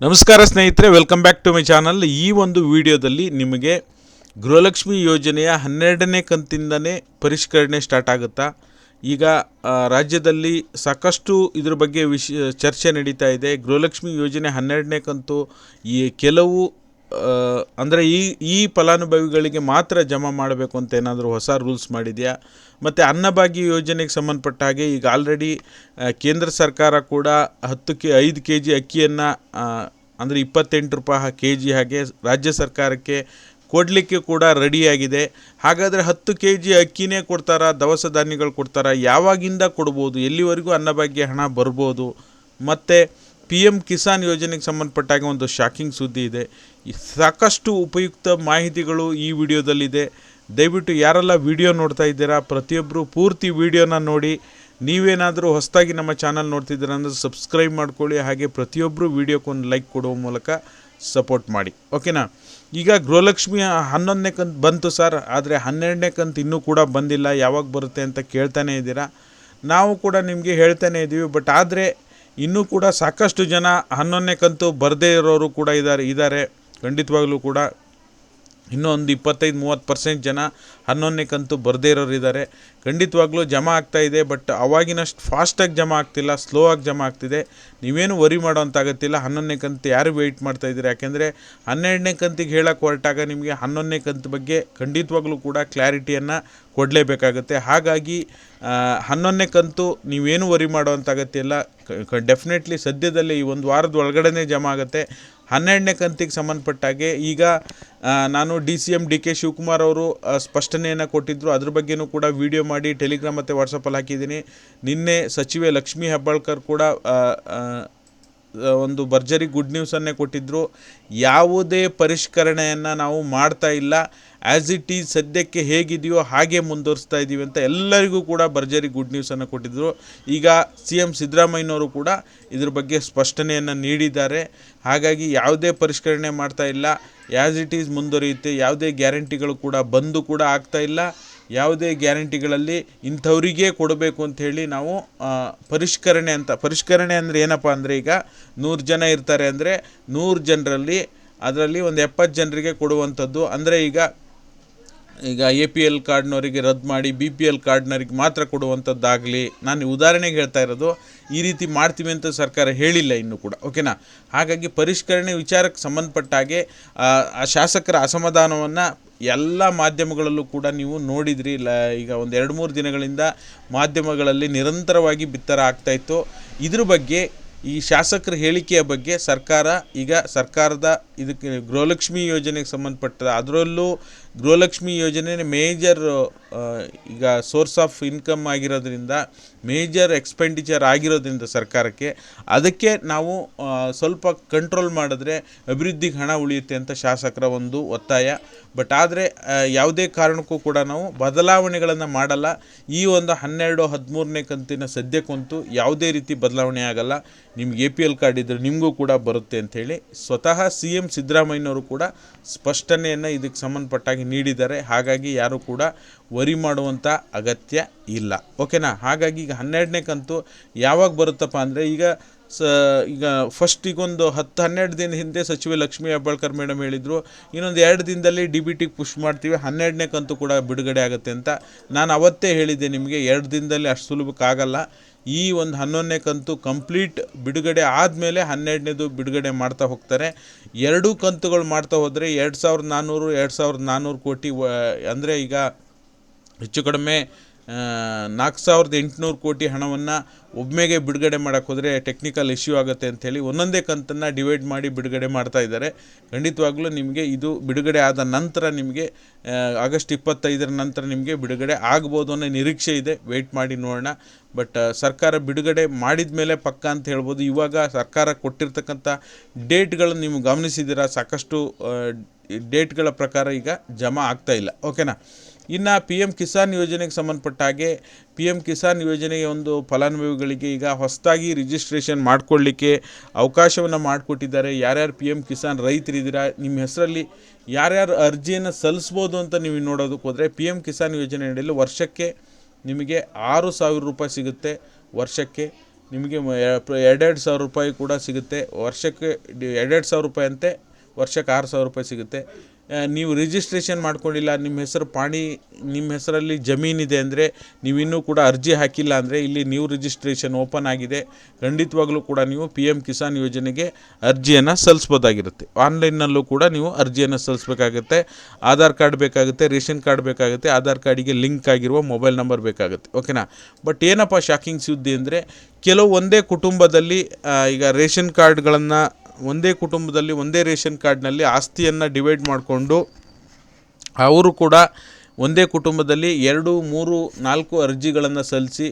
ನಮಸ್ಕಾರ ಸ್ನೇಹಿತರೆ welcome back to my channel ಈ ಒಂದು ವಿಡಿಯೋದಲ್ಲಿ ನಿಮಗೆ ಗೃಹಲಕ್ಷ್ಮಿ ಯೋಜನೆಯ ಹನ್ನೆರಡನೇ ಕಂತಿಂದನೇ ಪರಿಷ್ಕರಣೆ ಸ್ಟಾರ್ಟ್ ಆಗುತ್ತಾ? ಈಗ ರಾಜ್ಯದಲ್ಲಿ ಸಾಕಷ್ಟು ಇದ್ರ ಬಗ್ಗೆ ವಿಶ್, ಚರ್ಚೆ ನಡೀತಾ ಇದೆ. ಗೃಹಲಕ್ಷ್ಮಿ ಯೋಜನೆ ಹನ್ನೆರಡನೇ ಕಂತು, ಈ ಕೆಲವು ಅಂದರೆ ಈ ಈ ಫಲಾನುಭವಿಗಳಿಗೆ ಮಾತ್ರ ಜಮಾ ಮಾಡಬೇಕು ಅಂತ ಏನಾದರೂ ಹೊಸ ರೂಲ್ಸ್ ಮಾಡಿದೆಯಾ? ಮತ್ತು ಅನ್ನಭಾಗ್ಯ ಯೋಜನೆಗೆ ಸಂಬಂಧಪಟ್ಟ ಹಾಗೆ ಈಗ ಆಲ್ರೆಡಿ ಕೇಂದ್ರ ಸರ್ಕಾರ ಕೂಡ ಹತ್ತು ಕೆ ಐದು ಕೆ ಜಿ ಅಕ್ಕಿಯನ್ನು ಅಂದರೆ ಇಪ್ಪತ್ತೆಂಟು ರೂಪಾಯಿ ಕೆ ಜಿ ಹಾಗೆ ರಾಜ್ಯ ಸರ್ಕಾರಕ್ಕೆ ಕೊಡಲಿಕ್ಕೆ ಕೂಡ ರೆಡಿಯಾಗಿದೆ ಹಾಗಾದರೆ ಹತ್ತು ಕೆ ಜಿ ಅಕ್ಕಿನೇ ಕೊಡ್ತಾರಾ? ದವಸ ಧಾನ್ಯಗಳು ಕೊಡ್ತಾರಾ? ಯಾವಾಗಿಂದ ಕೊಡ್ಬೋದು? ಎಲ್ಲಿವರೆಗೂ ಅನ್ನಭಾಗ್ಯ ಹಣ ಬರ್ಬೋದು? ಮತ್ತು ಪಿ ಎಂ ಕಿಸಾನ್ ಯೋಜನೆಗೆ ಸಂಬಂಧಪಟ್ಟಾಗ ಒಂದು ಶಾಕಿಂಗ್ ಸುದ್ದಿ ಇದೆ. ಸಾಕಷ್ಟು ಉಪಯುಕ್ತ ಮಾಹಿತಿಗಳು ಈ ವಿಡಿಯೋದಲ್ಲಿದೆ. ದಯವಿಟ್ಟು ಯಾರೆಲ್ಲ ವಿಡಿಯೋ ನೋಡ್ತಾ ಇದ್ದೀರಾ ಪ್ರತಿಯೊಬ್ಬರು ಪೂರ್ತಿ ವಿಡಿಯೋನ ನೋಡಿ. ನೀವೇನಾದರೂ ಹೊಸದಾಗಿ ನಮ್ಮ ಚಾನಲ್ ನೋಡ್ತಿದ್ದೀರಾ ಅಂದರೆ ಸಬ್ಸ್ಕ್ರೈಬ್ ಮಾಡ್ಕೊಳ್ಳಿ. ಹಾಗೆ ಪ್ರತಿಯೊಬ್ಬರು ವಿಡಿಯೋಕ್ಕೊಂದು ಲೈಕ್ ಕೊಡುವ ಮೂಲಕ ಸಪೋರ್ಟ್ ಮಾಡಿ. ಓಕೆನಾ ಈಗ ಗೃಹಲಕ್ಷ್ಮಿ ಹನ್ನೊಂದನೇ ಕಂತು ಬಂತು ಸರ್. ಆದರೆ ಹನ್ನೆರಡನೇ ಕಂತು ಇನ್ನೂ ಕೂಡ ಬಂದಿಲ್ಲ. ಯಾವಾಗ ಬರುತ್ತೆ ಅಂತ ಕೇಳ್ತಾನೆ ಇದ್ದೀರಾ. ನಾವು ಕೂಡ ನಿಮಗೆ ಹೇಳ್ತಾನೆ ಇದ್ದೀವಿ ಬಟ್ ಆದರೆ ಇನ್ನೂ ಕೂಡ ಸಾಕಷ್ಟು ಜನ ಹನ್ನೊಂದನೇ ಕಂತು ಬರದೇ ಇರೋರು ಕೂಡ ಇದ್ದಾರೆ ಇದ್ದಾರೆ. ಖಂಡಿತವಾಗ್ಲೂ ಕೂಡ ಇನ್ನೂ ಒಂದು ಇಪ್ಪತ್ತೈದು, ಮೂವತ್ತು ಪರ್ಸೆಂಟ್ ಜನ ಹನ್ನೊಂದನೇ ಕಂತು ಬರದೇ ಇರೋರು ಇದ್ದಾರೆ ಖಂಡಿತವಾಗ್ಲೂ ಜಮಾ ಆಗ್ತಾ ಇದೆ, ಬಟ್ ಅವಾಗಿನಷ್ಟು ಫಾಸ್ಟಾಗಿ ಜಮಾ ಆಗ್ತಿಲ್ಲ ಸ್ಲೋ ಆಗಿ ಜಮಾ ಆಗ್ತಿದೆ. ನೀವೇನು ವರಿ ಮಾಡೋಂಥ ಅಗತ್ಯಿಲ್ಲ ಹನ್ನೊಂದನೇ ಕಂತು ಯಾರು ವೆಯ್ಟ್ ಮಾಡ್ತಾ ಇದ್ದೀರಾ? ಯಾಕೆಂದರೆ ಹನ್ನೆರಡನೇ ಕಂತಿಗೆ ಹೇಳಕ್ಕೆ ಹೊರಟಾಗ ನಿಮಗೆ ಹನ್ನೊಂದನೇ ಕಂತು ಬಗ್ಗೆ ಖಂಡಿತವಾಗ್ಲೂ ಕೂಡ ಕ್ಲಾರಿಟಿಯನ್ನು ಕೊಡಲೇಬೇಕಾಗುತ್ತೆ. ಹಾಗಾಗಿ ಹನ್ನೊಂದನೇ ಕಂತು ನೀವೇನು ವರಿ ಅಗತ್ಯ ಇಲ್ಲ ಡೆಫಿನೆಟ್ಲಿ ಸದ್ಯದಲ್ಲೇ ಈ ಒಂದು ವಾರದ ಒಳಗಡೆನೇ ಜಮಾ ಆಗುತ್ತೆ. ಹನ್ನೆರಡನೇ ಕಂತಿಗೆ ಸಂಬಂಧಪಟ್ಟಾಗೆ ಈಗ ನಾನು D C M D K Shivakumar ಅವರು ಸ್ಪಷ್ಟನೆಯನ್ನು ಕೊಟ್ಟಿದ್ದರು ಅದ್ರ ಬಗ್ಗೆನೂ ಕೂಡ ವಿಡಿಯೋ ಮಾಡಿ, ಟೆಲಿಗ್ರಾಮ್ ಮತ್ತು ವಾಟ್ಸಪ್ಪಲ್ಲಿ ಹಾಕಿದ್ದೀನಿ. ನಿನ್ನೆ ಸಚಿವೆ ಲಕ್ಷ್ಮೀ ಹೆಬ್ಬಾಳ್ಕರ್ ಕೂಡ ಒಂದು ಭರ್ಜರಿ ಗುಡ್ ನ್ಯೂಸನ್ನೇ ಕೊಟ್ಟಿದ್ದರು ಯಾವುದೇ ಪರಿಷ್ಕರಣೆಯನ್ನು ನಾವು ಮಾಡ್ತಾ ಇಲ್ಲ. ಆ್ಯಸ್ ಇಟ್ ಈಸ್ ಸದ್ಯಕ್ಕೆ ಹೇಗಿದೆಯೋ ಹಾಗೆ ಮುಂದುವರಿಸ್ತಾ ಇದ್ದೀವಿ ಅಂತ ಎಲ್ಲರಿಗೂ ಕೂಡ ಭರ್ಜರಿ ಗುಡ್ ನ್ಯೂಸನ್ನು ಕೊಟ್ಟಿದ್ದರು ಈಗ ಸಿ ಎಂ ಸಿದ್ದರಾಮಯ್ಯನವರು ಕೂಡ ಇದ್ರ ಬಗ್ಗೆ ಸ್ಪಷ್ಟನೆಯನ್ನು ನೀಡಿದ್ದಾರೆ. ಹಾಗಾಗಿ ಯಾವುದೇ ಪರಿಷ್ಕರಣೆ ಮಾಡ್ತಾ ಇಲ್ಲ. ಆ್ಯಸ್ ಇಟ್ ಈಸ್ ಮುಂದುವರಿಯುತ್ತೆ. ಯಾವುದೇ ಗ್ಯಾರಂಟಿಗಳು ಕೂಡ ಬಂದು ಕೂಡ ಆಗ್ತಾ ಇಲ್ಲ. ಯಾವುದೇ ಗ್ಯಾರಂಟಿಗಳಲ್ಲಿ ಇಂಥವರಿಗೇ ಕೊಡಬೇಕು ಅಂತ ಹೇಳಿ ನಾವು ಪರಿಷ್ಕರಣೆ ಅಂತ, ಪರಿಷ್ಕರಣೆ ಅಂದರೆ ಏನಪ್ಪ ಅಂದರೆ ಈಗ ನೂರು ಜನ ಇರ್ತಾರೆ ಅಂದರೆ ನೂರು ಜನರಲ್ಲಿ, ಅದರಲ್ಲಿ ಒಂದು ಎಪ್ಪತ್ತು ಜನರಿಗೆ ಕೊಡುವಂಥದ್ದು. ಅಂದರೆ ಈಗ ಈಗ ಎ ಪಿ ಎಲ್ ಕಾರ್ಡ್ನವರಿಗೆ ರದ್ದು ಮಾಡಿ ಬಿ ಪಿ ಎಲ್ ಕಾರ್ಡ್ನವರಿಗೆ ಮಾತ್ರ ಕೊಡುವಂಥದ್ದಾಗಲಿ ನಾನು ಉದಾಹರಣೆಗೆ ಹೇಳ್ತಾ ಇರೋದು ಈ ರೀತಿ ಮಾಡ್ತೀವಿ ಅಂತ ಸರ್ಕಾರ ಹೇಳಿಲ್ಲ ಇನ್ನೂ ಕೂಡ ಓಕೆನಾ ಹಾಗಾಗಿ ಪರಿಷ್ಕರಣೆ ವಿಚಾರಕ್ಕೆ ಸಂಬಂಧಪಟ್ಟ ಹಾಗೆ ಆ, ಶಾಸಕರ ಅಸಮಾಧಾನವನ್ನು ಎಲ್ಲ ಮಾಧ್ಯಮಗಳಲ್ಲೂ ಕೂಡ ನೀವು ನೋಡಿದ್ರಿ. ಲ ಈಗ ಒಂದು ಎರಡು ಮೂರು ದಿನಗಳಿಂದ ಮಾಧ್ಯಮಗಳಲ್ಲಿ ನಿರಂತರವಾಗಿ ಬಿತ್ತರ ಆಗ್ತಾಯಿತ್ತು ಇದ್ರ ಬಗ್ಗೆ ಈ ಶಾಸಕರ ಹೇಳಿಕೆಯ ಬಗ್ಗೆ ಸರ್ಕಾರ ಈಗ ಸರ್ಕಾರದ ಇದಕ್ಕೆ ಗೃಹಲಕ್ಷ್ಮಿ ಯೋಜನೆಗೆ ಸಂಬಂಧಪಟ್ಟ ಅದರಲ್ಲೂ ಗೃಹಲಕ್ಷ್ಮಿ ಯೋಜನೆ ಮೇಜರ್ ಈಗ ಸೋರ್ಸ್ ಆಫ್ ಇನ್ಕಮ್ ಆಗಿರೋದ್ರಿಂದ, ಮೇಜರ್ ಎಕ್ಸ್ಪೆಂಡಿಚರ್ ಆಗಿರೋದ್ರಿಂದ ಸರ್ಕಾರಕ್ಕೆ ಅದಕ್ಕೆ ನಾವು ಸ್ವಲ್ಪ ಕಂಟ್ರೋಲ್ ಮಾಡಿದ್ರೆ ಅಭಿವೃದ್ಧಿಗೆ ಹಣ ಉಳಿಯುತ್ತೆ ಅಂತ ಶಾಸಕರ ಒಂದು ಒತ್ತಾಯ. ಬಟ್ ಆದರೆ ಯಾವುದೇ ಕಾರಣಕ್ಕೂ ಕೂಡ ನಾವು ಬದಲಾವಣೆಗಳನ್ನು ಮಾಡಲ್ಲ. ಈ ಒಂದು ಹನ್ನೆರಡು, ಹದಿಮೂರನೇ ಕಂತಿನ ಸದ್ಯಕ್ಕಂತೂ ಯಾವುದೇ ರೀತಿ ಬದಲಾವಣೆ ಆಗಲ್ಲ. ನಿಮ್ಗೆ ಎ ಪಿ ಎಲ್ ಕಾರ್ಡ್ ಇದ್ದರೆ ನಿಮಗೂ ಕೂಡ ಬರುತ್ತೆ ಅಂಥೇಳಿ ಸ್ವತಃ ಸಿ ಎಂ ಸಿದ್ದರಾಮಯ್ಯನವರು ಕೂಡ ಸ್ಪಷ್ಟನೆಯನ್ನು ಇದಕ್ಕೆ ಸಂಬಂಧಪಟ್ಟಾಗಿ ನೀಡಿದ್ದಾರೆ. ಹಾಗಾಗಿ ಯಾರೂ ಕೂಡ ವರಿ ಮಾಡುವಂಥ ಅಗತ್ಯ ಇಲ್ಲ. ಓಕೆನಾ? ಹಾಗಾಗಿ ಈಗ ಹನ್ನೆರಡನೇ ಕಂತು ಯಾವಾಗ ಬರುತ್ತಪ್ಪ ಅಂದರೆ ಈಗ ಸ, ಈಗ ಫಸ್ಟ್ ಈಗೊಂದು ಹತ್ತು ಹನ್ನೆರಡು ದಿನ ಹಿಂದೆ ಸಚಿವೆ ಲಕ್ಷ್ಮೀ ಹೆಬ್ಬಾಳ್ಕರ್ ಮೇಡಮ್ ಹೇಳಿದರು, ಇನ್ನೊಂದು ಎರಡು ದಿನದಲ್ಲಿ ಡಿ ಬಿ ಟಿಗೆ ಪುಷ್ ಮಾಡ್ತೀವಿ, ಹನ್ನೆರಡನೇ ಕಂತು ಕೂಡ ಬಿಡುಗಡೆ ಆಗುತ್ತೆ ಅಂತ ನಾನು ಅವತ್ತೇ ಹೇಳಿದ್ದೆ ನಿಮಗೆ, ಎರಡು ದಿನದಲ್ಲಿ ಅಷ್ಟು ಸುಲಭಕ್ಕಾಗಲ್ಲ. ಈ ಒಂದು ಹನ್ನೊಂದನೇ ಕಂತು ಕಂಪ್ಲೀಟ್ ಬಿಡುಗಡೆ ಆದಮೇಲೆ ಹನ್ನೆರಡನೇದು ಬಿಡುಗಡೆ ಮಾಡ್ತಾ ಹೋಗ್ತಾರೆ. ಎರಡೂ ಕಂತುಗಳು ಮಾಡ್ತಾ ಹೋದರೆ ಎರಡು ಸಾವಿರದ ನಾನ್ನೂರು ಎರಡು ಸಾವಿರದ ನಾನ್ನೂರು ಕೋಟಿ ಅಂದರೆ ಈಗ ಹೆಚ್ಚು ಕಡಿಮೆ ನಾಲ್ಕು ಸಾವಿರದ ಎಂಟುನೂರು ಕೋಟಿ ಹಣವನ್ನು ಒಮ್ಮೆಗೆ ಬಿಡುಗಡೆ ಮಾಡೋಕ್ಕೆ ಹೋದರೆ ಟೆಕ್ನಿಕಲ್ ಇಶ್ಯೂ ಆಗುತ್ತೆ ಅಂಥೇಳಿ ಒಂದೊಂದೇ ಕಂತನ್ನು ಡಿವೈಡ್ ಮಾಡಿ ಬಿಡುಗಡೆ ಮಾಡ್ತಾ ಇದ್ದಾರೆ. ಖಂಡಿತವಾಗ್ಲೂ ನಿಮಗೆ ಇದು ಬಿಡುಗಡೆ ಆದ ನಂತರ ನಿಮಗೆ ಆಗಸ್ಟ್ ಇಪ್ಪತ್ತೈದರ ನಂತರ ನಿಮಗೆ ಬಿಡುಗಡೆ ಆಗ್ಬೋದು ಅನ್ನೋ ನಿರೀಕ್ಷೆ ಇದೆ. ವೆಯ್ಟ್ ಮಾಡಿ ನೋಡೋಣ. ಬಟ್ ಸರ್ಕಾರ ಬಿಡುಗಡೆ ಮಾಡಿದ ಮೇಲೆ ಪಕ್ಕ ಅಂತ ಹೇಳ್ಬೋದು. ಇವಾಗ ಸರ್ಕಾರ ಕೊಟ್ಟಿರ್ತಕ್ಕಂಥ ಡೇಟ್ಗಳನ್ನು ನೀವು ಗಮನಿಸಿದ್ದೀರಾ? ಸಾಕಷ್ಟು ಡೇಟ್ಗಳ ಪ್ರಕಾರ ಈಗ ಜಮಾ ಆಗ್ತಾ ಇಲ್ಲ. ಓಕೆನಾ ಇನ್ನು ಪಿ ಎಂ ಕಿಸಾನ್ ಯೋಜನೆಗೆ ಸಂಬಂಧಪಟ್ಟ ಹಾಗೆ ಪಿ ಎಂ ಕಿಸಾನ್ ಯೋಜನೆಗೆ ಒಂದು ಫಲಾನುಭವಿಗಳಿಗೆ ಈಗ ಹೊಸದಾಗಿ ರಿಜಿಸ್ಟ್ರೇಷನ್ ಮಾಡಿಕೊಳ್ಳಿಕ್ಕೆ ಅವಕಾಶವನ್ನು ಮಾಡಿಕೊಟ್ಟಿದ್ದಾರೆ. ಯಾರ್ಯಾರು ಪಿ ಎಂ ಕಿಸಾನ್ ರೈತರಿದ್ದೀರಾ, ನಿಮ್ಮ ಹೆಸರಲ್ಲಿ ಯಾರ್ಯಾರು ಅರ್ಜಿಯನ್ನು ಸಲ್ಲಿಸ್ಬೋದು ಅಂತ ನೀವು ನೋಡೋದಕ್ಕೆ ಹೋದರೆ ಪಿ ಎಂ ಕಿಸಾನ್ ಯೋಜನೆ ಅಡಿಯಲ್ಲಿ ವರ್ಷಕ್ಕೆ ನಿಮಗೆ ಆರು ಸಾವಿರ ರೂಪಾಯಿ ಸಿಗುತ್ತೆ. ವರ್ಷಕ್ಕೆ ನಿಮಗೆ ಎರಡೆರಡು ಸಾವಿರ ರೂಪಾಯಿ ಕೂಡ ಸಿಗುತ್ತೆ. ವರ್ಷಕ್ಕೆ ಎರಡೆರಡು ಸಾವಿರ ರೂಪಾಯಿ ಅಂತೆ, ವರ್ಷಕ್ಕೆ ಆರು ಸಾವಿರ ರೂಪಾಯಿ ಸಿಗುತ್ತೆ. ನೀವು ರಿಜಿಸ್ಟ್ರೇಷನ್ ಮಾಡ್ಕೊಂಡಿಲ್ಲ, ನಿಮ್ಮ ಹೆಸರು ಪಾಣಿ, ನಿಮ್ಮ ಹೆಸರಲ್ಲಿ ಜಮೀನಿದೆ ಅಂದರೆ ನೀವಿನ್ನೂ ಕೂಡ ಅರ್ಜಿ ಹಾಕಿಲ್ಲ ಅಂದರೆ ಇಲ್ಲಿ ನ್ಯೂ ರಿಜಿಸ್ಟ್ರೇಷನ್ ಓಪನ್ ಆಗಿದೆ. ಖಂಡಿತವಾಗಲೂ ಕೂಡ ನೀವು ಪಿ ಎಂ ಕಿಸಾನ್ ಯೋಜನೆಗೆ ಅರ್ಜಿಯನ್ನು ಸಲ್ಲಿಸ್ಬೋದಾಗಿರುತ್ತೆ ಆನ್ಲೈನ್ನಲ್ಲೂ ಕೂಡ ನೀವು ಅರ್ಜಿಯನ್ನು ಸಲ್ಲಿಸಬೇಕಾಗುತ್ತೆ. ಆಧಾರ್ ಕಾರ್ಡ್ ಬೇಕಾಗುತ್ತೆ, ರೇಷನ್ ಕಾರ್ಡ್ ಬೇಕಾಗುತ್ತೆ ಆಧಾರ್ ಕಾರ್ಡಿಗೆ ಲಿಂಕ್ ಆಗಿರುವ ಮೊಬೈಲ್ ನಂಬರ್ ಬೇಕಾಗುತ್ತೆ ಓಕೆನಾ ಬಟ್ ಏನಪ್ಪ ಶಾಕಿಂಗ್ ಸುದ್ದಿ ಅಂದರೆ, ಕೆಲವು ಒಂದೇ ಕುಟುಂಬದಲ್ಲಿ ಈಗ ರೇಷನ್ ಕಾರ್ಡ್ಗಳನ್ನು ಒಂದೇ ಕುಟುಂಬದಲ್ಲಿ, ಒಂದೇ ರೇಷನ್ ಕಾರ್ಡ್ನಲ್ಲಿ ಆಸ್ತಿಯನ್ನು ಡಿವೈಡ್ ಮಾಡಿಕೊಂಡು, ಅವರು ಕೂಡ ಒಂದೇ ಕುಟುಂಬದಲ್ಲಿ ಎರಡು, ಮೂರು, ನಾಲ್ಕು ಅರ್ಜಿಗಳನ್ನು ಸಲ್ಲಿಸಿ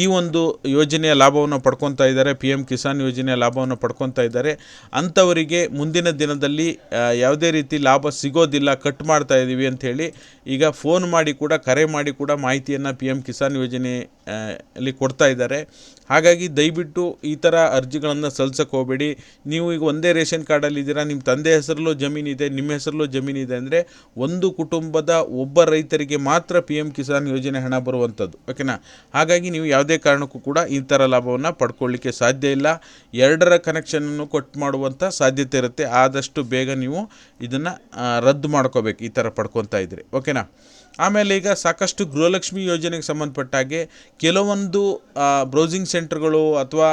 ಈ ಒಂದು ಯೋಜನೆಯ ಲಾಭವನ್ನು ಪಡ್ಕೊತಾ ಇದ್ದಾರೆ ಪಿ ಎಂ ಕಿಸಾನ್ ಯೋಜನೆಯ ಲಾಭವನ್ನು ಪಡ್ಕೊತಾ ಇದ್ದಾರೆ. ಅಂಥವರಿಗೆ ಮುಂದಿನ ದಿನದಲ್ಲಿ ಯಾವುದೇ ರೀತಿ ಲಾಭ ಸಿಗೋದಿಲ್ಲ, ಕಟ್ ಮಾಡ್ತಾ ಇದ್ದೀವಿ ಅಂಥೇಳಿ ಈಗ ಫೋನ್ ಮಾಡಿ ಕೂಡ, ಕರೆ ಮಾಡಿ ಕೂಡ ಮಾಹಿತಿಯನ್ನು ಪಿ ಎಂ ಕಿಸಾನ್ ಯೋಜನೆ ಅಲ್ಲಿ ಕೊಡ್ತಾ ಇದ್ದಾರೆ. ಹಾಗಾಗಿ ದಯವಿಟ್ಟು ಈ ಥರ ಅರ್ಜಿಗಳನ್ನು ಸಲ್ಸಕ್ಕೆ ಹೋಗಬೇಡಿ. ನೀವು ಈಗ ಒಂದೇ ರೇಷನ್ ಕಾರ್ಡಲ್ಲಿ ಇದ್ದೀರಾ ನಿಮ್ಮ ತಂದೆ ಹೆಸರಲ್ಲೂ ಜಮೀನಿದೆ ನಿಮ್ಮ ಹೆಸರಲ್ಲೂ ಜಮೀನಿದೆ ಅಂದರೆ ಒಂದು ಕುಟುಂಬದ ಒಬ್ಬ ರೈತರಿಗೆ ಮಾತ್ರ ಪಿ ಎಂ ಕಿಸಾನ್ ಯೋಜನೆ ಹಣ ಬರುವಂಥದ್ದು ಓಕೆನಾ ಹಾಗಾಗಿ ನೀವು ಯಾವುದೇ ಕಾರಣಕ್ಕೂ ಕೂಡ ಈ ಥರ ಲಾಭವನ್ನು ಪಡ್ಕೊಳ್ಳಿಕ್ಕೆ ಸಾಧ್ಯ ಇಲ್ಲ. ಎರಡರ ಕನೆಕ್ಷನನ್ನು ಕೊಟ್ಟು ಮಾಡುವಂಥ ಸಾಧ್ಯತೆ ಇರುತ್ತೆ. ಆದಷ್ಟು ಬೇಗ ನೀವು ಇದನ್ನು ರದ್ದು ಮಾಡ್ಕೋಬೇಕು ಈ ಥರ ಪಡ್ಕೊತಾ ಇದ್ದೀರಿ ಓಕೆನಾ ಆಮೇಲೆ ಈಗ ಸಾಕಷ್ಟು ಗೃಹಲಕ್ಷ್ಮಿ ಯೋಜನೆಗೆ ಸಂಬಂಧಪಟ್ಟ ಹಾಗೆ ಕೆಲವೊಂದು ಬ್ರೌಸಿಂಗ್ ಸೆಂಟರ್ಗಳು ಅಥವಾ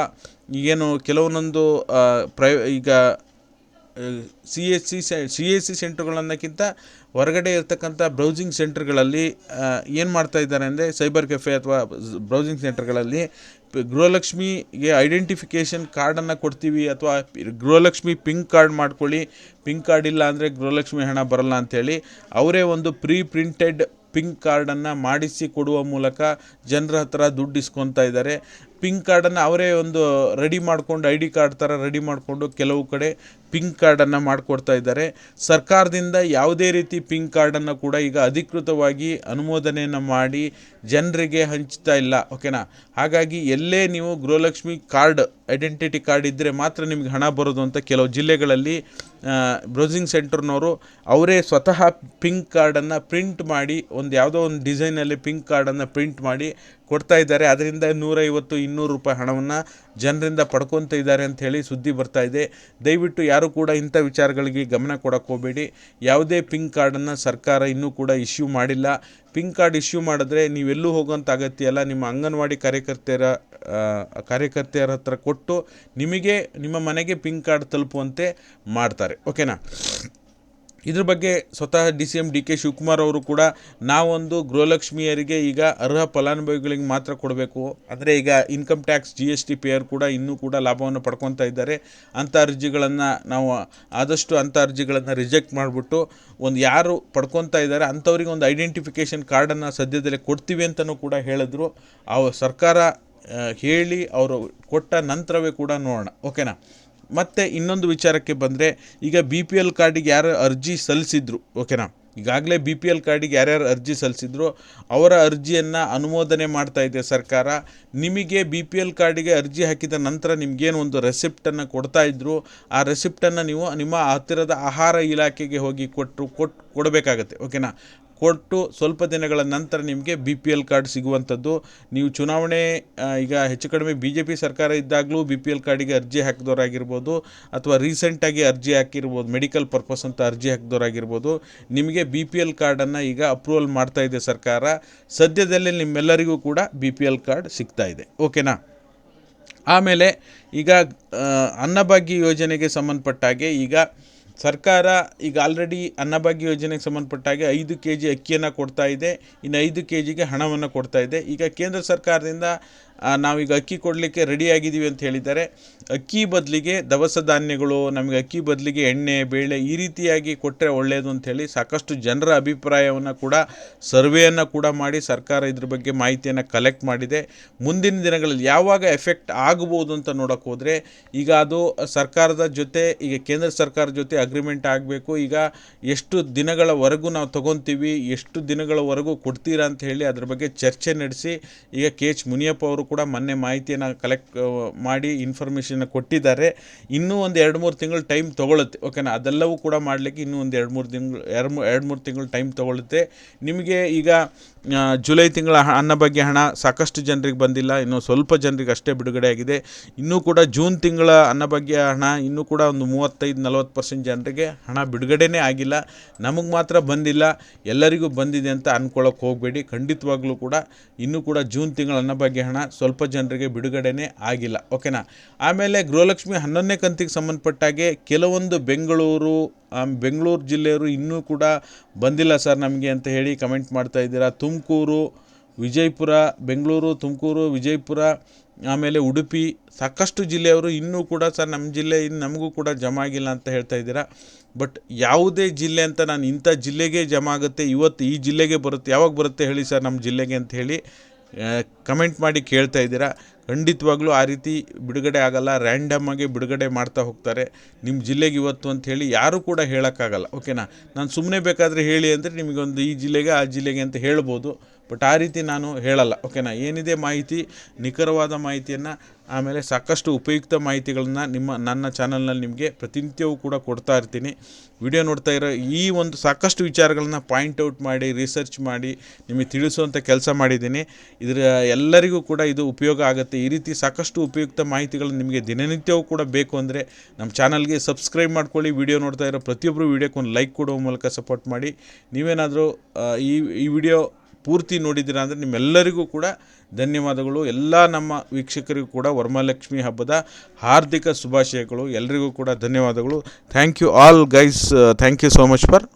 ಏನು ಕೆಲವೊಂದೊಂದು ಪ್ರೈ ಈಗ C S C C S C ಸೆಂಟ್ರ್ಗಳನ್ನಕ್ಕಿಂತ ಹೊರಗಡೆ ಇರ್ತಕ್ಕಂಥ ಬ್ರೌಸಿಂಗ್ ಸೆಂಟ್ರ್ಗಳಲ್ಲಿ ಏನು ಮಾಡ್ತಾ ಇದ್ದಾರೆ ಅಂದರೆ ಸೈಬರ್ ಕೆಫೆ ಅಥವಾ ಬ್ರೌಸಿಂಗ್ ಸೆಂಟರ್ಗಳಲ್ಲಿ ಗೃಹಲಕ್ಷ್ಮಿಗೆ ಐಡೆಂಟಿಫಿಕೇಷನ್ ಕಾರ್ಡನ್ನು ಕೊಡ್ತೀವಿ ಅಥವಾ ಗೃಹಲಕ್ಷ್ಮಿ ಪಿಂಕ್ ಕಾರ್ಡ್ ಮಾಡ್ಕೊಳ್ಳಿ. ಪಿಂಕ್ ಕಾರ್ಡ್ ಇಲ್ಲ ಅಂದರೆ ಗೃಹಲಕ್ಷ್ಮಿ ಹಣ ಬರಲ್ಲ ಅಂಥೇಳಿ ಅವರೇ ಒಂದು ಪ್ರೀ ಪ್ರಿಂಟೆಡ್ ಪಿಂಕ್ ಕಾರ್ಡನ್ನು ಮಾಡಿಸಿ ಕೊಡುವ ಮೂಲಕ ಜನರ ಹತ್ರ ದುಡ್ಡು ಇಸ್ಕೊತಾ ಇದ್ದಾರೆ. ಪಿಂಕ್ ಕಾರ್ಡನ್ನು ಅವರೇ ಒಂದು ರೆಡಿ ಮಾಡ್ಕೊಂಡು ಐ ಡಿ ಕಾರ್ಡ್ ಥರ ರೆಡಿ ಮಾಡಿಕೊಂಡು ಕೆಲವು ಕಡೆ ಪಿಂಕ್ ಕಾರ್ಡನ್ನು ಮಾಡಿಕೊಡ್ತಾ ಇದ್ದಾರೆ. ಸರ್ಕಾರದಿಂದ ಯಾವುದೇ ರೀತಿ ಪಿಂಕ್ ಕಾರ್ಡನ್ನು ಕೂಡ ಈಗ ಅಧಿಕೃತವಾಗಿ ಅನುಮೋದನೆಯನ್ನು ಮಾಡಿ ಜನರಿಗೆ ಹಂಚ್ತಾ ಇಲ್ಲ, ಓಕೆನಾ? ಹಾಗಾಗಿ ಎಲ್ಲೇ ನೀವು ಗೃಹಲಕ್ಷ್ಮಿ ಕಾರ್ಡ್, ಐಡೆಂಟಿಟಿ ಕಾರ್ಡ್ ಇದ್ದರೆ ಮಾತ್ರ ನಿಮಗೆ ಹಣ ಬರೋದು ಅಂತ ಕೆಲವು ಜಿಲ್ಲೆಗಳಲ್ಲಿ ಬ್ರೌಸಿಂಗ್ ಸೆಂಟರ್ನವರು ಅವರೇ ಸ್ವತಃ ಪಿಂಕ್ ಕಾರ್ಡನ್ನು ಪ್ರಿಂಟ್ ಮಾಡಿ, ಒಂದು ಯಾವುದೋ ಒಂದು ಡಿಸೈನಲ್ಲಿ ಪಿಂಕ್ ಕಾರ್ಡನ್ನು ಪ್ರಿಂಟ್ ಮಾಡಿ ಕೊಡ್ತಾ ಇದ್ದಾರೆ. ಅದರಿಂದ ನೂರೈವತ್ತು, ಇನ್ನೂರು ರೂಪಾಯಿ ಹಣವನ್ನು ಜನರಿಂದ ಪಡ್ಕೊತ ಇದ್ದಾರೆ ಅಂತ ಹೇಳಿ ಸುದ್ದಿ ಬರ್ತಾ ಇದೆ. ದಯವಿಟ್ಟು ಯಾರು ಕೂಡ ಇಂಥ ವಿಚಾರಗಳಿಗೆ ಗಮನ ಕೊಡಕ್ಕೆ ಹೋಗಬೇಡಿ. ಯಾವುದೇ ಪಿಂಕ್ ಕಾರ್ಡನ್ನು ಸರ್ಕಾರ ಇನ್ನೂ ಕೂಡ ಇಶ್ಯೂ ಮಾಡಿಲ್ಲ. ಪಿಂಕ್ ಕಾರ್ಡ್ ಇಶ್ಯೂ ಮಾಡಿದ್ರೆ ನೀವೆಲ್ಲೂ ಹೋಗೋಂಥ ಅಗತ್ಯ ಇಲ್ಲ ನಿಮ್ಮ ಅಂಗನವಾಡಿ ಕಾರ್ಯಕರ್ತೆಯರ ಕಾರ್ಯಕರ್ತೆಯರ ಹತ್ರ ಕೊಟ್ಟು ನಿಮಗೆ, ನಿಮ್ಮ ಮನೆಗೆ ಪಿಂಕ್ ಕಾರ್ಡ್ ತಲುಪುವಂತೆ ಮಾಡ್ತಾರೆ. ಓಕೆನಾ? ಇದ್ರ ಬಗ್ಗೆ ಸ್ವತಃ D C M D K Shivakumar ಅವರು ಕೂಡ ನಾವೊಂದು ಗೃಹಲಕ್ಷ್ಮಿಯರಿಗೆ ಈಗ ಅರ್ಹ ಫಲಾನುಭವಿಗಳಿಗೆ ಮಾತ್ರ ಕೊಡಬೇಕು. ಅಂದರೆ ಈಗ income tax G S T payer ಕೂಡ ಇನ್ನೂ ಕೂಡ ಲಾಭವನ್ನು ಪಡ್ಕೊತಾ ಇದ್ದಾರೆ. ಅಂಥ ಅರ್ಜಿಗಳನ್ನು ನಾವು ಆದಷ್ಟು ಅಂಥ ಅರ್ಜಿಗಳನ್ನು ರಿಜೆಕ್ಟ್ ಮಾಡಿಬಿಟ್ಟು ಒಂದು ಯಾರು ಪಡ್ಕೊತಾ ಇದ್ದಾರೆ ಅಂಥವ್ರಿಗೆ ಒಂದು ಐಡೆಂಟಿಫಿಕೇಷನ್ ಕಾರ್ಡನ್ನು ಸದ್ಯದಲ್ಲೇ ಕೊಡ್ತೀವಿ ಅಂತಲೂ ಕೂಡ ಹೇಳಿದ್ರು. ಆ ಸರ್ಕಾರ ಹೇಳಿ ಅವರು ಕೊಟ್ಟ ನಂತರವೇ ಕೂಡ ನೋಡೋಣ. ಓಕೆನಾ? ಮತ್ತು ಇನ್ನೊಂದು ವಿಚಾರಕ್ಕೆ ಬಂದರೆ, ಈಗ ಬಿ ಪಿ ಎಲ್ ಕಾರ್ಡಿಗೆ ಯಾರು ಅರ್ಜಿ ಸಲ್ಲಿಸಿದ್ರು ಓಕೆನಾ ಈಗಾಗಲೇ ಬಿ ಪಿ ಎಲ್ ಕಾರ್ಡಿಗೆ ಯಾರ್ಯಾರು ಅರ್ಜಿ ಸಲ್ಲಿಸಿದ್ರು, ಅವರ ಅರ್ಜಿಯನ್ನು ಅನುಮೋದನೆ ಮಾಡ್ತಾ ಇದೆ ಸರ್ಕಾರ. ನಿಮಗೆ ಬಿ ಪಿ ಎಲ್ ಕಾರ್ಡಿಗೆ ಅರ್ಜಿ ಹಾಕಿದ ನಂತರ ನಿಮಗೇನು ಒಂದು ರೆಸಿಪ್ಟನ್ನು ಕೊಡ್ತಾ ಇದ್ದರು ಆ ರೆಸಿಪ್ಟನ್ನು ನೀವು ನಿಮ್ಮ ಹತ್ತಿರದ ಆಹಾರ ಇಲಾಖೆಗೆ ಹೋಗಿ ಕೊಟ್ಟರು ಕೊಟ್ಟು ಕೊಡಬೇಕಾಗತ್ತೆ ಓಕೆನಾ ಕೊಟ್ಟು ಸ್ವಲ್ಪ ದಿನಗಳ ನಂತರ ನಿಮಗೆ ಬಿ ಪಿ ಎಲ್ ಕಾರ್ಡ್ ಸಿಗುವಂಥದ್ದು. ನೀವು ಚುನಾವಣೆ ಈಗ ಹೆಚ್ಚು ಕಡಿಮೆ ಬಿ ಜೆ ಪಿ ಸರ್ಕಾರ ಇದ್ದಾಗಲೂ ಬಿ ಪಿ ಎಲ್ ಕಾರ್ಡಿಗೆ ಅರ್ಜಿ ಹಾಕಿದವರಾಗಿರ್ಬೋದು ಅಥವಾ ರೀಸೆಂಟಾಗಿ ಅರ್ಜಿ ಹಾಕಿರ್ಬೋದು ಮೆಡಿಕಲ್ ಪರ್ಪಸ್ ಅಂತ ಅರ್ಜಿ ಹಾಕಿದವರಾಗಿರ್ಬೋದು. ನಿಮಗೆ ಬಿ ಪಿ ಎಲ್ ಕಾರ್ಡನ್ನು ಈಗ ಅಪ್ರೂವಲ್ ಮಾಡ್ತಾ ಇದೆ ಸರ್ಕಾರ. ಸದ್ಯದಲ್ಲೇ ನಿಮ್ಮೆಲ್ಲರಿಗೂ ಕೂಡ ಬಿ ಪಿ ಎಲ್ ಕಾರ್ಡ್ ಸಿಗ್ತಾ ಇದೆ. ಓಕೆನಾ ಆಮೇಲೆ ಈಗ ಅನ್ನಭಾಗ್ಯ ಯೋಜನೆಗೆ ಸಂಬಂಧಪಟ್ಟ ಹಾಗೆ ಈಗ ಸರ್ಕಾರ ಈಗ ಆಲ್ರೆಡಿ ಅನ್ನಭಾಗ್ಯ ಯೋಜನೆಗೆ ಸಂಬಂಧಪಟ್ಟ ಹಾಗೆ ಐದು ಕೆ ಜಿ ಅಕ್ಕಿಯನ್ನು ಕೊಡ್ತಾ ಇದೆ. ಇನ್ನು ಐದು ಕೆ ಜಿಗೆ ಹಣವನ್ನು ಕೊಡ್ತಾ ಇದೆ. ಈಗ ಕೇಂದ್ರ ಸರ್ಕಾರದಿಂದ ನಾವೀಗ ಅಕ್ಕಿ ಕೊಡಲಿಕ್ಕೆ ರೆಡಿಯಾಗಿದ್ದೀವಿ ಅಂತ ಹೇಳಿದ್ದಾರೆ. ಅಕ್ಕಿ ಬದಲಿಗೆ ದವಸ ಧಾನ್ಯಗಳು, ನಮಗೆ ಅಕ್ಕಿ ಬದಲಿಗೆ ಎಣ್ಣೆ, ಬೇಳೆ ಈ ರೀತಿಯಾಗಿ ಕೊಟ್ಟರೆ ಒಳ್ಳೆಯದು ಅಂಥೇಳಿ ಸಾಕಷ್ಟು ಜನರ ಅಭಿಪ್ರಾಯವನ್ನು ಕೂಡ, ಸರ್ವೆಯನ್ನು ಕೂಡ ಮಾಡಿ ಸರ್ಕಾರ ಇದ್ರ ಬಗ್ಗೆ ಮಾಹಿತಿಯನ್ನು ಕಲೆಕ್ಟ್ ಮಾಡಿದೆ. ಮುಂದಿನ ದಿನಗಳಲ್ಲಿ ಯಾವಾಗ ಎಫೆಕ್ಟ್ ಆಗಬಹುದು ಅಂತ ನೋಡೋಕೆ ಹೋದರೆ, ಈಗ ಅದು ಸರ್ಕಾರದ ಜೊತೆ, ಈಗ ಕೇಂದ್ರ ಸರ್ಕಾರ ಜೊತೆ ಅಗ್ರಿಮೆಂಟ್ ಆಗಬೇಕು, ಈಗ ಎಷ್ಟು ದಿನಗಳವರೆಗೂ ನಾವು ತೊಗೊತೀವಿ, ಎಷ್ಟು ದಿನಗಳವರೆಗೂ ಕೊಡ್ತೀರಾ ಅಂತ ಹೇಳಿ ಅದ್ರ ಬಗ್ಗೆ ಚರ್ಚೆ ನಡೆಸಿ, ಈಗ ಕೆ ಎಚ್ ಮುನಿಯಪ್ಪ ಅವರು ಕೂಡ ಮೊನ್ನೆ ಮಾಹಿತಿಯನ್ನು ಕಲೆಕ್ಟ್ ಮಾಡಿ ಇನ್ಫಾರ್ಮೇಷನ್ನ ಕೊಟ್ಟಿದ್ದಾರೆ. ಇನ್ನೂ ಒಂದು ಎರಡು ಮೂರು ತಿಂಗಳು ಟೈಮ್ ತೊಗೊಳುತ್ತೆ ಓಕೆನಾ ಅದೆಲ್ಲವೂ ಕೂಡ ಮಾಡಲಿಕ್ಕೆ ಇನ್ನೂ ಒಂದು ಎರಡು ಮೂರು ತಿಂಗಳು, ಎರಡು ಎರಡು ಮೂರು ತಿಂಗಳು ಟೈಮ್ ತೊಗೊಳುತ್ತೆ. ನಿಮಗೆ ಈಗ ಜುಲೈ ತಿಂಗಳ ಅನ್ನ ಬಗ್ಗೆ ಹಣ ಸಾಕಷ್ಟು ಜನರಿಗೆ ಬಂದಿಲ್ಲ, ಇನ್ನು ಸ್ವಲ್ಪ ಜನರಿಗೆ ಅಷ್ಟೇ ಬಿಡುಗಡೆ ಆಗಿದೆ. ಇನ್ನೂ ಕೂಡ ಜೂನ್ ತಿಂಗಳ ಅನ್ನ ಬಗ್ಗೆ ಹಣ, ಇನ್ನೂ ಕೂಡ ಒಂದು ಮೂವತ್ತೈದು ನಲವತ್ತು ಪರ್ಸೆಂಟ್ ಜನರಿಗೆ ಹಣ ಬಿಡುಗಡೆನೇ ಆಗಿಲ್ಲ. ನಮಗೆ ಮಾತ್ರ ಬಂದಿಲ್ಲ. ಎಲ್ಲರಿಗೂ ಬಂದಿದೆ ಅಂತ ಅಂದ್ಕೊಳ್ಳೋಕೆ ಹೋಗಬೇಡಿ. ಖಂಡಿತವಾಗ್ಲೂ ಕೂಡ ಇನ್ನೂ ಕೂಡ ಜೂನ್ ತಿಂಗಳ ಬಗ್ಗೆ ಹಣ ಸ್ವಲ್ಪ ಜನರಿಗೆ ಬಿಡುಗಡೆನೇ ಆಗಿಲ್ಲ. ಓಕೆನಾ? ಆಮೇಲೆ ಗೃಹಲಕ್ಷ್ಮಿ ಹನ್ನೊಂದನೇ ಕಂತಿಗೆ ಸಂಬಂಧಪಟ್ಟಾಗೆ ಕೆಲವೊಂದು ಬೆಂಗಳೂರು ಬೆಂಗಳೂರು ಜಿಲ್ಲೆಯವರು ಇನ್ನೂ ಕೂಡ ಬಂದಿಲ್ಲ ಸರ್ ನಮಗೆ ಅಂತ ಹೇಳಿ ಕಮೆಂಟ್ ಮಾಡ್ತಾ ಇದ್ದೀರಾ. ತುಮಕೂರು, ವಿಜಯಪುರ, ಬೆಂಗಳೂರು, ತುಮಕೂರು, ವಿಜಯಪುರ ಆಮೇಲೆ ಉಡುಪಿ, ಸಾಕಷ್ಟು ಜಿಲ್ಲೆಯವರು ಇನ್ನೂ ಕೂಡ ಸರ್ ನಮ್ಮ ಜಿಲ್ಲೆ ಇನ್ನು ನಮಗೂ ಕೂಡ ಜಮ ಆಗಿಲ್ಲ ಅಂತ ಹೇಳ್ತಾ ಇದ್ದೀರಾ? ಬಟ್ ಯಾವುದೇ ಜಿಲ್ಲೆ ಅಂತ ನಾನು ಇಂಥ ಜಿಲ್ಲೆಗೆ ಜಮ ಆಗುತ್ತೆ, ಇವತ್ತು ಈ ಜಿಲ್ಲೆಗೆ ಬರುತ್ತೆ, ಯಾವಾಗ ಬರುತ್ತೆ ಹೇಳಿ ಸರ್ ನಮ್ಮ ಜಿಲ್ಲೆಗೆ ಅಂತ ಹೇಳಿ ಕಮೆಂಟ್ ಮಾಡಿ ಕೇಳ್ತಾ ಇದ್ದೀರಾ? ಖಂಡಿತವಾಗ್ಲೂ ಆ ರೀತಿ ಬಿಡುಗಡೆ ಆಗಲ್ಲ ರ್ಯಾಂಡಮ್ ಆಗಿ ಬಿಡುಗಡೆ ಮಾಡ್ತಾ ಹೋಗ್ತಾರೆ ನಿಮ್ಮ ಜಿಲ್ಲೆಗೆ ಇವತ್ತು ಅಂತ ಹೇಳಿ ಯಾರೂ ಕೂಡ ಹೇಳೋಕ್ಕಾಗಲ್ಲ ಓಕೆನಾ ನಾನು ಸುಮ್ಮನೆ ಬೇಕಾದರೆ ಹೇಳಿ ಅಂದರೆ ನಿಮಗೊಂದು ಈ ಜಿಲ್ಲೆಗೆ ಆ ಜಿಲ್ಲೆಗೆ ಅಂತ ಹೇಳ್ಬೋದು. ಬಟ್ ಆ ರೀತಿ ನಾನು ಹೇಳಲ್ಲ. ಓಕೆನಾ ಏನಿದೆ ಮಾಹಿತಿ? ನಿಖರವಾದ ಮಾಹಿತಿಯನ್ನು, ಆಮೇಲೆ ಸಾಕಷ್ಟು ಉಪಯುಕ್ತ ಮಾಹಿತಿಗಳನ್ನು ನಿಮ್ಮ, ನನ್ನ ಚಾನಲ್ನಲ್ಲಿ ನಿಮಗೆ ಪ್ರತಿನಿತ್ಯವೂ ಕೂಡ ಕೊಡ್ತಾ ಇರ್ತೀನಿ. ವಿಡಿಯೋ ನೋಡ್ತಾ ಇರೋ ಈ ಒಂದು ಸಾಕಷ್ಟು ವಿಚಾರಗಳನ್ನ ಪಾಯಿಂಟ್ ಔಟ್ ಮಾಡಿ ರಿಸರ್ಚ್ ಮಾಡಿ, ನಿಮಗೆ ತಿಳಿಸುವಂಥ ಕೆಲಸ ಮಾಡಿದ್ದೀನಿ. ಇದರ ಎಲ್ಲರಿಗೂ ಕೂಡ ಇದು ಉಪಯೋಗ ಆಗುತ್ತೆ. ಈ ರೀತಿ ಸಾಕಷ್ಟು ಉಪಯುಕ್ತ ಮಾಹಿತಿಗಳನ್ನು ನಿಮಗೆ ದಿನನಿತ್ಯವೂ ಕೂಡ ಬೇಕು ಅಂದರೆ ನಮ್ಮ ಚಾನಲ್ಗೆ ಸಬ್ಸ್ಕ್ರೈಬ್ ಮಾಡ್ಕೊಳ್ಳಿ. ವಿಡಿಯೋ ನೋಡ್ತಾ ಇರೋ ಪ್ರತಿಯೊಬ್ಬರು ವಿಡಿಯೋಕ್ಕೆ ಒಂದು ಲೈಕ್ ಕೊಡುವ ಮೂಲಕ ಸಪೋರ್ಟ್ ಮಾಡಿ. ನೀವೇನಾದರೂ ಈ ಈ ವಿಡಿಯೋ ಪೂರ್ತಿ ನೋಡಿದ್ದೀರಾ ಅಂದರೆ ನಿಮ್ಮೆಲ್ಲರಿಗೂ ಕೂಡ ಧನ್ಯವಾದಗಳು. ಎಲ್ಲ ನಮ್ಮ ವೀಕ್ಷಕರಿಗೂ ಕೂಡ ವರಮಹಾಲಕ್ಷ್ಮಿ ಹಬ್ಬದ ಹಾರ್ದಿಕ ಶುಭಾಶಯಗಳು. ಎಲ್ಲರಿಗೂ ಕೂಡ ಧನ್ಯವಾದಗಳು. Thank you all guys thank you so much for